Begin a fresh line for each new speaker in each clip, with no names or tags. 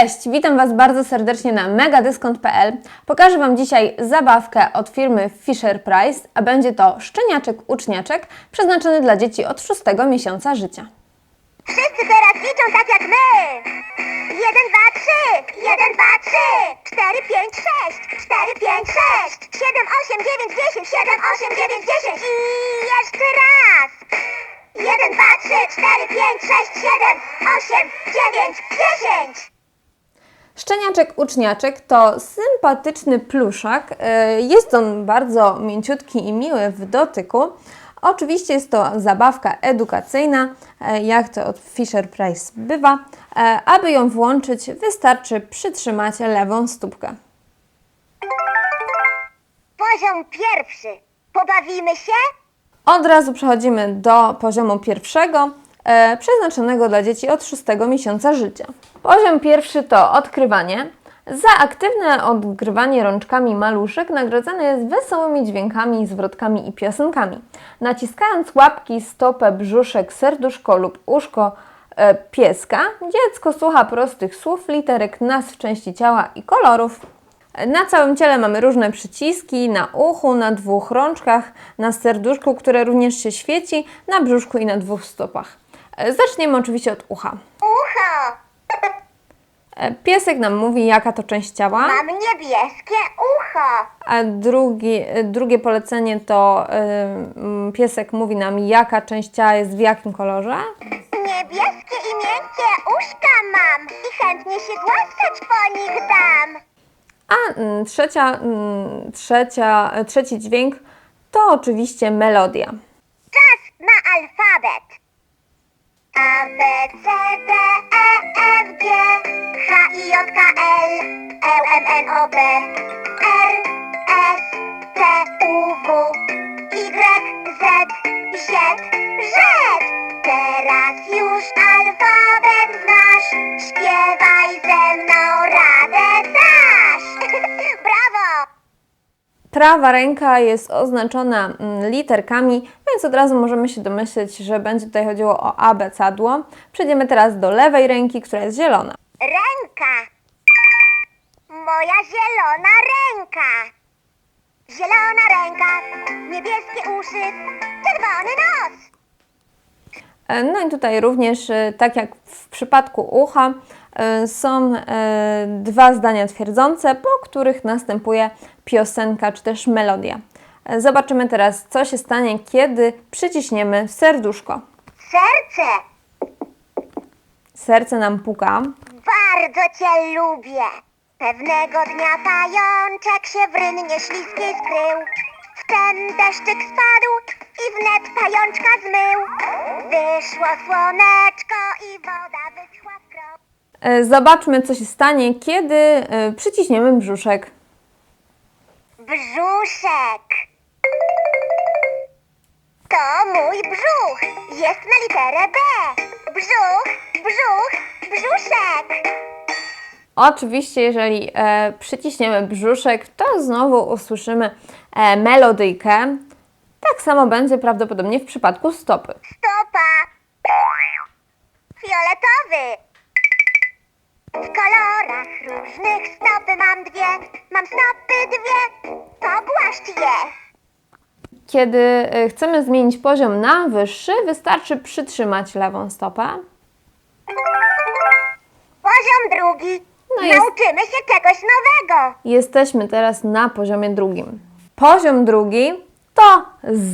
Cześć, witam Was bardzo serdecznie na megadyskont.pl. Pokażę Wam dzisiaj zabawkę od firmy Fisher Price, a będzie to szczeniaczek uczniaczek przeznaczony dla dzieci od 6 miesiąca życia.
Wszyscy teraz liczą tak jak my! Jeden, dwa, trzy! Jeden, dwa, trzy! Cztery, pięć, sześć! Cztery, pięć, sześć! Siedem, osiem, dziewięć, dziesięć! Siedem, osiem, dziewięć, dziesięć! I jeszcze raz! Jeden, dwa, trzy, cztery, pięć, sześć, siedem, osiem, dziewięć, dziesięć!
Szczeniaczek uczniaczek to sympatyczny pluszak. E, Jest on bardzo mięciutki i miły w dotyku. Oczywiście jest to zabawka edukacyjna, e, jak to od Fisher Price bywa. E, Aby ją włączyć, wystarczy przytrzymać lewą stópkę.
Poziom pierwszy. Pobawimy się?
Od razu przechodzimy do poziomu pierwszego, e, przeznaczonego dla dzieci od 6 miesiąca życia. Poziom pierwszy to odkrywanie. Za aktywne odgrywanie rączkami maluszek nagradzany jest wesołymi dźwiękami, zwrotkami i piosenkami. Naciskając łapki, stopę, brzuszek, serduszko lub uszko e, pieska, dziecko słucha prostych słów, literek, nazw części ciała i kolorów. Na całym ciele mamy różne przyciski, na uchu, na dwóch rączkach, na serduszku, które również się świeci, na brzuszku i na dwóch stopach. E, Zaczniemy oczywiście od ucha.
Ucho!
E, Piesek nam mówi, jaka to część ciała,
Mam niebieskie ucho!
a drugi, drugie polecenie to piesek mówi nam, jaka część ciała jest w jakim kolorze.
Niebieskie i miękkie uszka mam i chętnie się głaskać po nich dam.
A mm, trzecia, mm, trzecia, trzeci dźwięk to oczywiście melodia.
Czas na alfabet. A, B, C, D, E, F, G, H, I, J, K, L, L, M, N, O, P, R, S, T, U, W, Y, Z, Z, Z. Teraz już alfabet
Prawa ręka jest oznaczona mm, literkami, więc od razu możemy się domyśleć, że będzie tutaj chodziło o abecadło. Przejdziemy teraz do lewej ręki, która jest zielona.
Ręka. Moja zielona ręka. Zielona ręka, niebieskie uszy, czerwony nos.
E, No i tutaj również, e, tak jak w przypadku ucha, e, są dwa zdania twierdzące, po których następuje piosenka czy też melodia. Zobaczymy teraz, co się stanie, kiedy przyciśniemy serduszko.
Serce,
Serce nam puka.
bardzo cię lubię. Pewnego dnia pajączek się w rynnie śliskiej skrył. Wtem deszczyk spadł pajączka zmył. Wyszło słoneczko i woda wyschła w.
E, Zobaczmy, co się stanie, kiedy e, przyciśniemy brzuszek.
Brzuszek. To mój brzuch. Jest na literę B. Brzuch, brzuch, brzuszek.
Oczywiście, jeżeli e, przyciśniemy brzuszek, to znowu usłyszymy e, melodyjkę. Tak samo będzie prawdopodobnie w przypadku stopy.
Stopa. Fioletowy. W kolorach różnych stopy mam dwie. Mam stopy dwie. Pogłaszcz je.
Kiedy e, chcemy zmienić poziom na wyższy, wystarczy przytrzymać lewą stopę.
Poziom drugi.
No jest-
Nauczymy się czegoś nowego.
Jesteśmy teraz na poziomie drugim. Poziom drugi to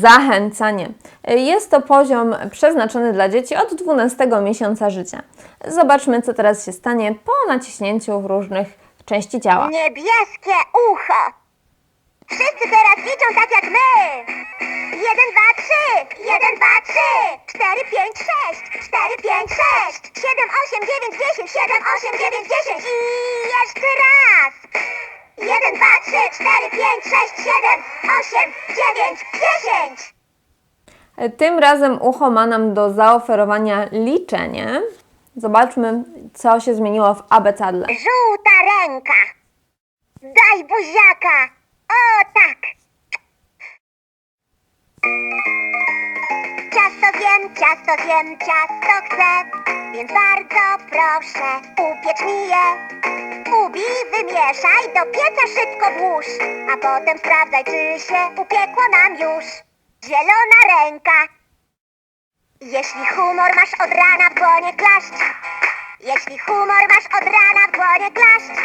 zachęcanie. Jest to poziom przeznaczony dla dzieci od 12 miesiąca życia. Zobaczmy, co teraz się stanie po naciśnięciu różnych części ciała.
Niebieskie ucho. Wszyscy teraz liczą tak jak my. Jeden, dwa, trzy. Jeden, dwa, trzy. Cztery, pięć, sześć. Cztery, pięć, sześć. Siedem, osiem, dziewięć, dziesięć. Siedem, osiem, dziewięć, dziesięć. I jeszcze raz. Jeden, dwa, trzy, cztery, pięć, sześć, siedem, osiem, dziewięć, dziesięć.
Tym razem ucho ma nam do zaoferowania liczenie. Zobaczmy, co się zmieniło w abecadle.
Żółta ręka. Daj buziaka. O tak. Ciasto zjem, ciasto zjem, ciasto chcę. Więc bardzo proszę, upiecz mi je. Ubij, wymieszaj, do pieca szybko włóż. A potem sprawdzaj, czy się upiekło nam już. Zielona ręka. Jeśli humor masz od rana w dłonie klaszcz. Jeśli humor masz od rana w dłonie klaszcz.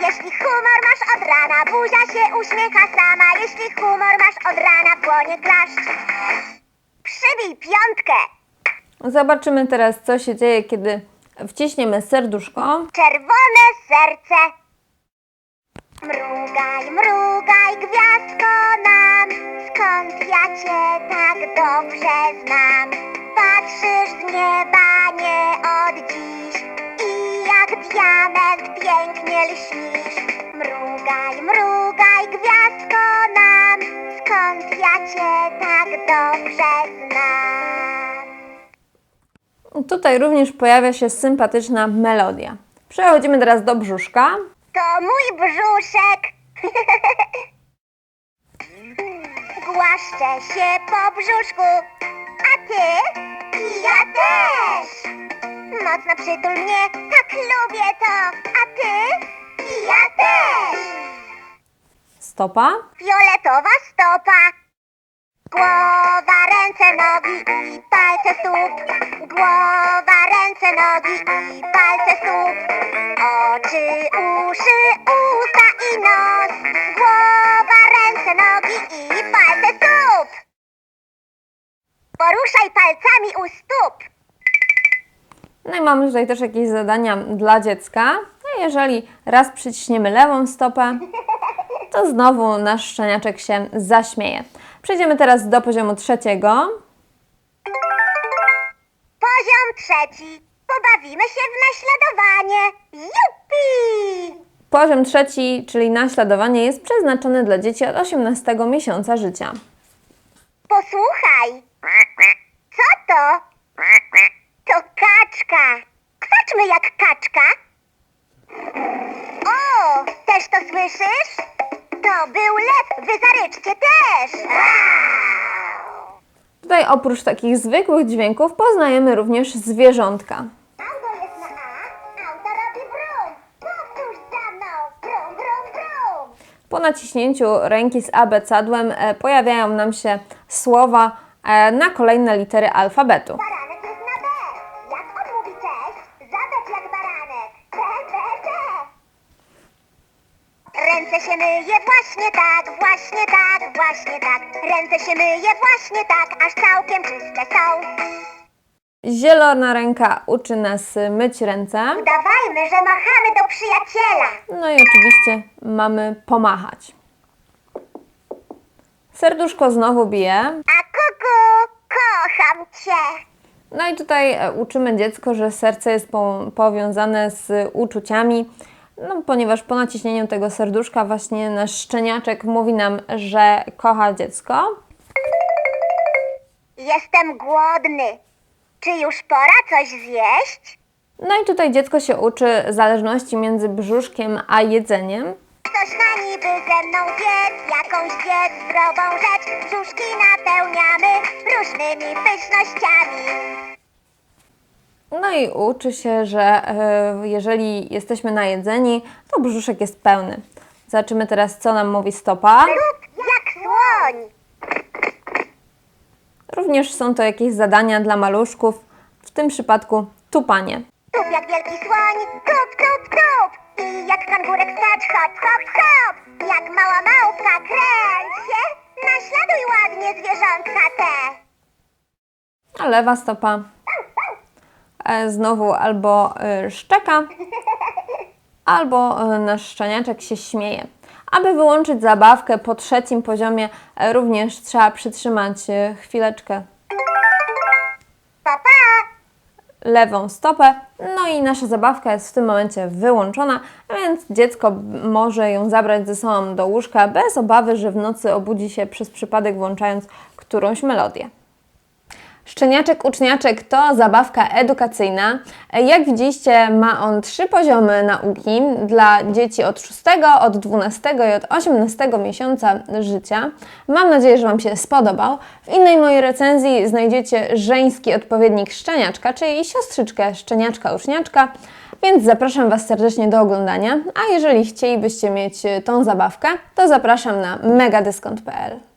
Jeśli humor masz od rana, buzia się uśmiecha sama. Jeśli humor masz od rana w dłonie klaszcz. Przybij piątkę.
Zobaczymy teraz, co się dzieje, kiedy wciśniemy serduszko.
Czerwone serce. Mrugaj, mrugaj, gwiazdko nam. Skąd ja cię tak dobrze znam? Patrzysz z nieba nie od dziś i jak diament pięknie lśnisz. Mrugaj, mrugaj, gwiazdko nam. Skąd ja cię tak dobrze znam?
Tutaj również pojawia się sympatyczna melodia. Przechodzimy teraz do brzuszka.
To mój brzuszek. Głaszczę się po brzuszku. A ty? I ja też. Mocno przytul mnie, tak lubię to. A ty? I ja też.
Stopa.
Fioletowa stopa. Głowa, ręce, nogi i palce stóp. Głowa, ręce, nogi i palce stóp. Oczy, uszy, usta i nos. Głowa, ręce, nogi i palce stóp. Poruszaj palcami u stóp.
No i mamy tutaj też jakieś zadania dla dziecka. No jeżeli raz przyciśniemy lewą stopę, to znowu nasz szczeniaczek się zaśmieje. Przejdziemy teraz do poziomu trzeciego.
Poziom trzeci. Pobawimy się w naśladowanie. Jupi!
Poziom trzeci, czyli naśladowanie, jest przeznaczony dla dzieci od 18 miesiąca życia.
Posłuchaj. Co to? To kaczka. Kwaczmy jak kaczka. O, też to słyszysz? To był lew, wy zaryczcie też.
Tutaj oprócz takich zwykłych dźwięków poznajemy również zwierzątka.
Auto jest na A, auto robi brum. Powtórz za mną. Brum, brum, brum.
Po naciśnięciu ręki z abecadłem e, pojawiają nam się słowa e, na kolejne litery alfabetu.
Się myje właśnie tak, właśnie tak, właśnie tak. Ręce się myje właśnie tak, aż całkiem czyste są.
Zielona ręka uczy nas myć ręce.
Udawajmy, że machamy do przyjaciela.
No i oczywiście mamy pomachać. Serduszko znowu bije.
A kuku, kocham cię.
No i tutaj e, uczymy dziecko, że serce jest po, powiązane z uczuciami, no, ponieważ po naciśnieniu tego serduszka właśnie nasz szczeniaczek mówi nam, że kocha dziecko.
Jestem głodny. Czy już pora coś zjeść?
No i tutaj dziecko się uczy zależności między brzuszkiem a jedzeniem.
Ktoś ma niby ze mną zjedz, jakąś zjedz zdrową rzecz. Brzuszki napełniamy różnymi pysznościami.
No i uczy się, że e, jeżeli jesteśmy najedzeni, to brzuszek jest pełny. Zobaczymy teraz, co nam mówi stopa.
Jak słoń.
Również są to jakieś zadania dla maluszków, w tym przypadku tupanie.
Tup jak wielki słoń, tup, tup, tup. I jak kangurek skacz, hop, hop, hop. Jak mała małpka kręć się. Naśladuj ładnie zwierzątka te.
A lewa stopa znowu albo e, szczeka, albo e, nasz szczeniaczek się śmieje. Aby wyłączyć zabawkę po trzecim poziomie, e, również trzeba przytrzymać e, chwileczkę lewą stopę, no i nasza zabawka jest w tym momencie wyłączona, więc dziecko może ją zabrać ze sobą do łóżka bez obawy, że w nocy obudzi się przez przypadek włączając którąś melodię. Szczeniaczek Uczniaczek to zabawka edukacyjna. Jak widzieliście, ma on trzy poziomy nauki dla dzieci od 6, od 12 i od 18 miesiąca życia. Mam nadzieję, że Wam się spodobał. W innej mojej recenzji znajdziecie żeński odpowiednik szczeniaczka, czyli siostrzyczkę szczeniaczka uczniaczka, więc zapraszam Was serdecznie do oglądania. A jeżeli chcielibyście mieć tą zabawkę, to zapraszam na megadyskont.pl.